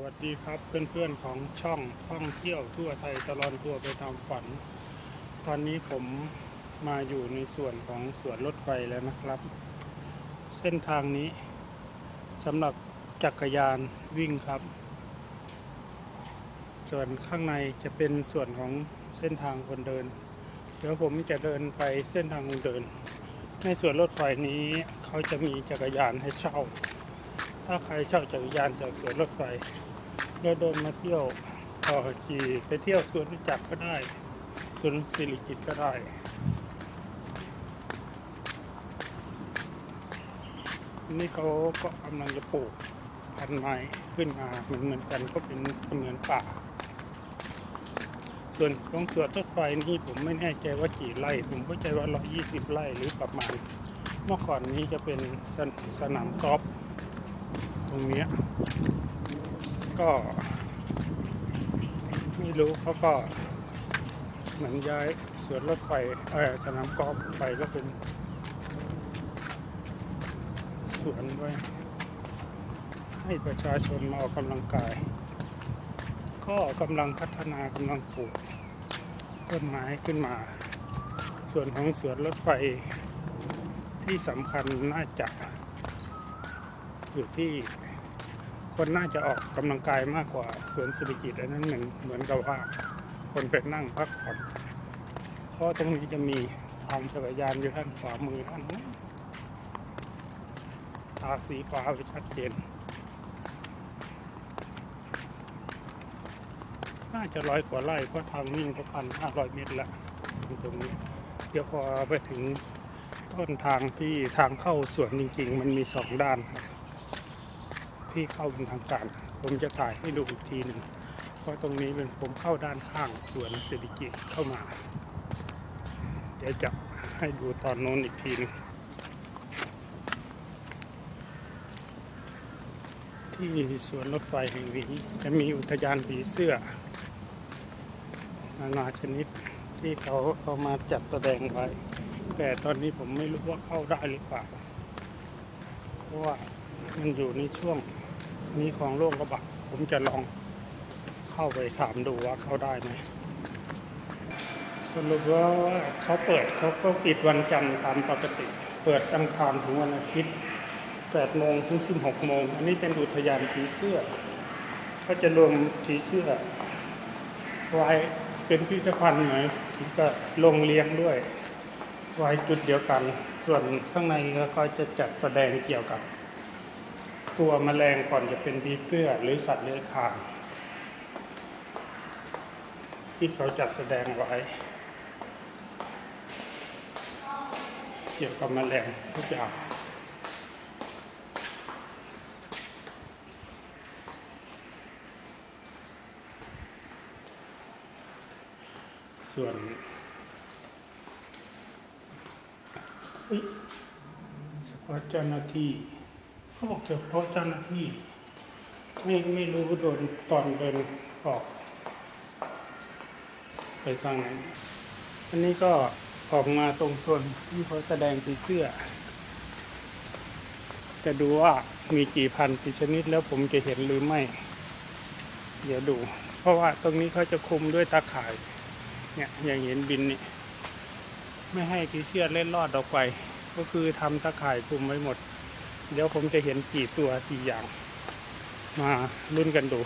วัสดีครับเพื่อนๆของช่องท่องเที่ยวทั่วไทยตลอดทั่วไปตามฝัน ตอนนี้ผมมาอยู่ในส่วนของสวนรถไฟแล้วนะครับ เส้นทางนี้สำหรับจักรยานวิ่งครับ ส่วนข้างในจะเป็นส่วนของเส้นทางคนเดิน เดี๋ยวผมจะเดินไปเส้นทางคนเดิน ในส่วนรถไฟนี้เขาจะมีจักรยานให้เช่า ถ้าใครเช่าจักรยานจากสวนรถไฟแล้วเดินมาเที่ยวต่อขี่ไปเที่ยวสวนรู้จักรก็ได้สวนสิริกิตก็ได้นี่เขาก็กำลังจะปลูกพันธุ์ไม้ขึ้นมาเหมือนเหมือนกันก็เป็นเหมือนป่า ส่วนของสวนรถไฟนี่ผมไม่แน่ใจว่ากี่ไร่ ผมเข้าใจว่า120ไร่หรือประมาณ เมื่อก่อนนี้จะเป็นสนสนามกอล์ฟ ตรงนี้ก็ไม่รู้เขาก็เหมือนย้ายสวนรถไฟเออสนามกอล์ฟไปก็เป็นสวนไว้ให้ประชาชนมาออกกำลังกาย ก็กำลังพัฒนากำลังปลูกต้นไม้ขึ้นมา ส่วนของสวนรถไฟที่สำคัญน่าจะ อยู่ที่คนน่าจะออกกำลังกายมากกว่าสวนสิริกิตอันนั้นเหมือนเหมือนกับว่าคนไปนั่งพักผ่อนเพราะตรงนี้จะมีทางจักรยานอยู่ด้านขวามือท่านนู้นทาสีฟ้าไว้ชัดเจน น่าจะร้อยกว่าไร่เพราะทางวิ่งก็พันห้าร้อยเมตรละตรงนี้ เดี๋ยวพอไปถึงต้นทางที่ทางเข้าสวนจริง ๆ มันมีสองด้านครับ ที่เข้าเป็นทางการ ผมจะถ่ายให้ดูอีกทีหนึ่งเพราะตรงนี้เป็นผมเข้าด้านข้างสวนเศรษฐกิจเข้ามา เดี๋ยวจะให้ดูตอนโน้นอีกทีหนึงที่สวนรถไฟแห่งนี้จะมีอุทยานผีเสื้อนานาชนิดที่เขาเอามาจัดแสดงไว้ แต่ตอนนี้ผมไม่รู้ว่าเข้าได้หรือเปล่า เพราะว่ามันอยู่ในช่วง นี้ของโรคระบาดผมจะลองเข้าไปถามดูว่าเข้าได้ไหมสรุปว่าเขาเปิดเขาก็ปิดวันจันทร์ตามปกติ เปิดอังคารถึงวันอาทิตย์8โมงถึง16โมงอันนี้เป็นอุทยานผีเสื้อเขาจะรวมผีเสื้อ ไว้เป็นพิพิธภัณฑ์ไหนที่ก็ลงเลี้ยงด้วย ไว้จุดเดียวกัน ส่วนข้างในก็จะจัดแสดงเกี่ยวกับ ตัวแมลงก่อนจะเป็นปีเตื้อหรือสัตว์เลื้อยคลานที่เขาจัดแสดงไว้ เกี่ยวกับแมลงทุกอย่างส่วนเฉพาะเจ้าหน้าที่ เขาบอกเฉพาะเจ้าหน้าที่ ไม่ไม่รู้โดนตอนเดินออก ไปทางไหนอันนี้ก็ออกมาตรงโซนที่เขาแสดงปีเสื้อ จะดูว่ามีกี่พันกี่ชนิดแล้วผมจะเห็นหรือไม่ เดี๋ยวดู เพราะว่าตรงนี้เขาจะคุมด้วยตาข่าย เนี่ยอย่างเห็นบินนี่ไม่ให้ผีเสื้อเล่นลอดออกไป ก็คือทำตาข่ายคุมไว้หมด เดี๋ยวผมจะเห็นกี่ตัวกี่อย่างมาลุ้นกันดู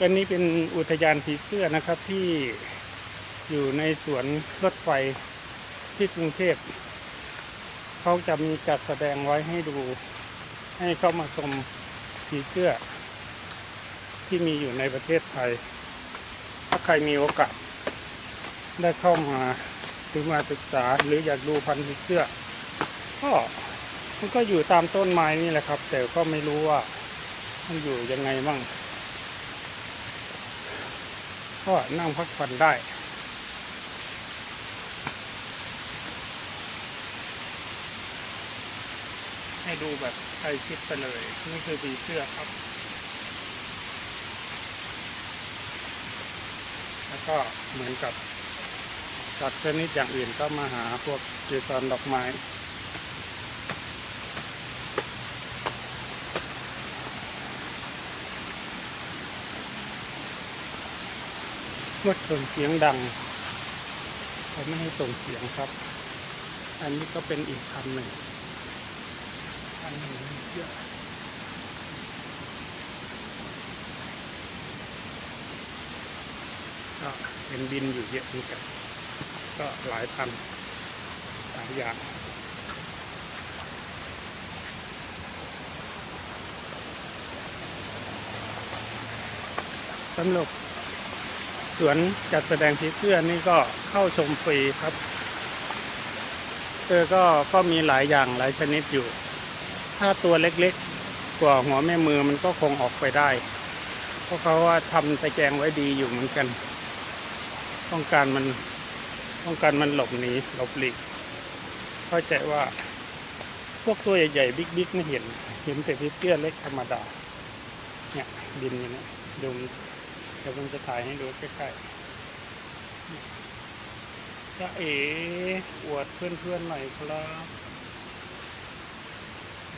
อันนี้เป็นอุทยานผีเสื้อนะครับที่อยู่ในสวนรถไฟที่กรุงเทพเขาจะมีจัดแสดงไว้ให้ดู ให้เข้ามาชมผีเสื้อ ที่มีอยู่ในประเทศไทย ถ้าใครมีโอกาสได้เข้ามา รือมาศึกษาหรืออยากดูพันธุ์ผีเสื้อก็มันก็อยู่ตามต้นไม้นี่แหละครับ แต่ก็ไม่รู้ว่ามันอยู่ยังไงบ้างก็นั่งพักผ่อนได้ให้ดูแบบใกล้ชิดไปเลยนี่คือผีเสื้อครับ แล้วก็เหมือนกับ จากว์ชนิดอย่างอื่นก็มาหาพวกเกสรดอกไม้งดส่งเสียงดังเขาไม่ให้ส่งเสียงครับ อันนี้ก็เป็นอีกคำหนึ่งอันหนึ่งเชื่ก็เป็นบินอยู่เยอะนี่กัน ก็หลายพันหลายอย่างสำหรับสวนจัดแสดงผีเสื้อนี่ก็เข้าชมฟรีครับเออก็ก็มีหลายอย่างหลายชนิดอยู่ ถ้าตัวเล็กๆ กว่าหัวแม่มือมันก็คงออกไปได้ เพราะเขาว่าทำตะแกรงไว้ดีอยู่เหมือนกัน ต้องการมัน ต้องการมันหลบหนีหลบหลีกเข้าใจว่า พวกตัวใหญ่ๆบิ๊กๆไม่เห็น เห็นแต่ผีเสื้อเล็กธรรมดา เนี่ยบินอยู่เนี่ยดูมันเดี๋ยวผมจะถ่ายให้ดูใกล้ๆจะเอ๋อวดเพื่อนๆหน่อยครับ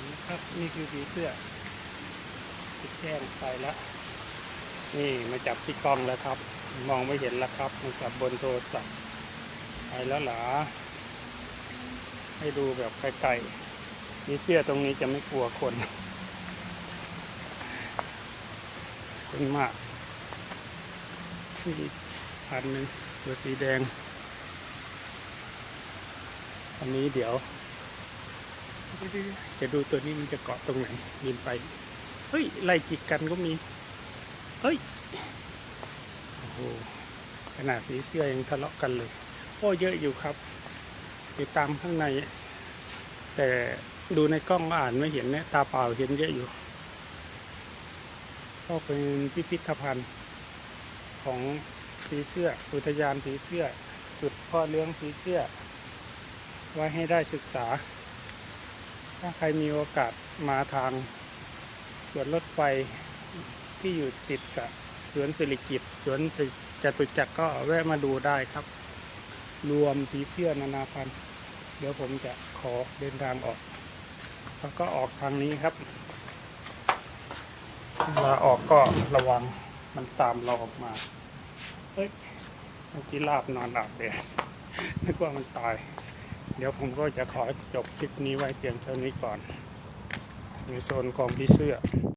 นไหมครับนี่คือผีเสื้อติดแจ้งไปแล้ว นี่มาจับที่กล้องแล้วครับ มองไม่เห็นแล้วครับมาจับบนโทรศัพท์ ไปแล้วหรอให้ดูแบบไกลๆผีเสื้อตรงนี้จะไม่กลัวคน คนมากนี่อันหนึ่งตัวสีแดง อันนี้เดี๋ยว จะดูตัวนี้มันจะเกาะตรงไหนบินไป เฮ้ย ไล่จิกกันก็มี เฮ้ย โอ้โห ขนาดสีเสื้อยังทะเลาะกันเลย โอ้เยอะอยู่ครับ ติดตามข้างใน แต่ดูในกล้องอ่านไม่เห็นนี่ยตาเปล่าเห็นเยอะอยู่ ก็เป็นพิพิธภัณฑ์ของผีเสื้อ อุทยานผีเสื้อ จุดพ่อเลี้ยงผีเสื้อ ไว้ให้ได้ศึกษา ถ้าใครมีโอกาสมาทางสวนรถไฟที่อยู่ติดกับสวนสิริกิตสวนจตุจักรก็แวะมาดูได้ครับ รวมผีเสื้อนานาพันธุ์เดี๋ยวผมจะขอเดินทางออก แล้วก็ออกทางนี้ครับเวลาออกก็ระวังมันตามเราออกมาเฮ้ยเมื่อกี้ลาบนอนอาบแดดนึกว่ามันตาย เดี๋ยวผมก็จะขอจบคลิปนี้ไว้เพียงเท่านี้ก่อน ในโซนของพี่เสื้อ